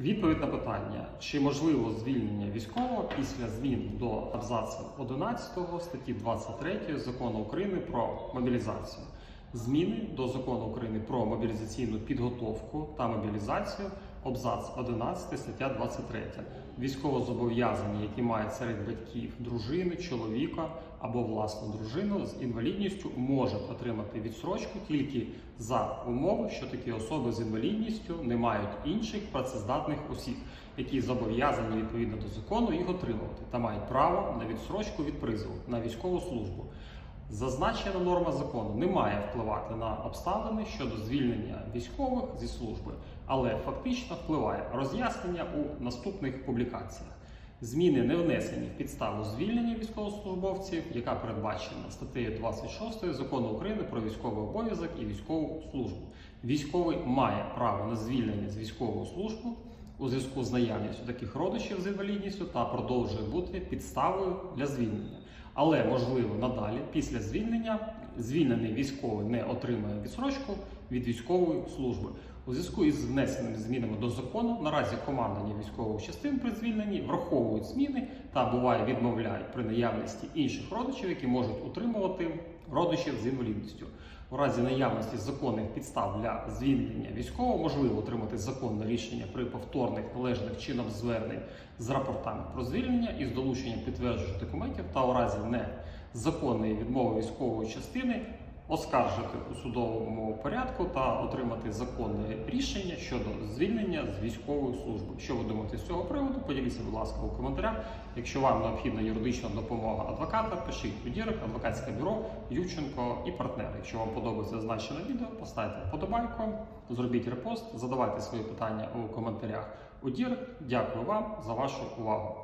Відповідь на питання, чи можливо звільнення військового після змін до абзацу 11 статті 23 закону України про мобілізацію. Зміни до закону України про мобілізаційну підготовку та мобілізацію, абзац 11 стаття 23. Військовозобов'язані, які мають серед батьків дружини, чоловіка або власну дружину з інвалідністю, можуть отримати відсрочку тільки за умови, що такі особи з інвалідністю не мають інших працездатних осіб, які зобов'язані відповідно до закону їх отримувати та мають право на відсрочку від призову на військову службу. Зазначена норма закону не має впливати на обставини щодо звільнення військових зі служби, але фактично впливає роз'яснення у наступних публікаціях. Зміни не внесені в підставу звільнення військовослужбовців, яка передбачена статтею 26 закону України про військовий обов'язок і військову службу. Військовий має право на звільнення з військової служби у зв'язку з наявністю таких родичів з інвалідністю та продовжує бути підставою для звільнення. Але можливо надалі, після звільнення, звільнений військовий не отримає відсрочку від військової служби. У зв'язку із внесеними змінами до закону наразі командування військових частин при звільненні враховують зміни та буває відмовляють при наявності інших родичів, які можуть утримувати родичів з інвалідністю. У разі наявності законних підстав для звільнення військового можливо отримати законне рішення при повторних належних чином звернень з рапортами про звільнення із долученням підтверджуючих документів та у разі незаконної відмови військової частини оскаржити у судовому порядку та отримати законне рішення щодо звільнення з військової служби. Що ви думаєте з цього приводу? Поділіться, будь ласка, у коментарях. Якщо вам необхідна юридична допомога адвоката, пишіть у Дірек, адвокатське бюро Юченко і партнери. Якщо вам подобається зазначене відео, поставте вподобайку, зробіть репост, задавайте свої питання у коментарях у Дірек. Дякую вам за вашу увагу.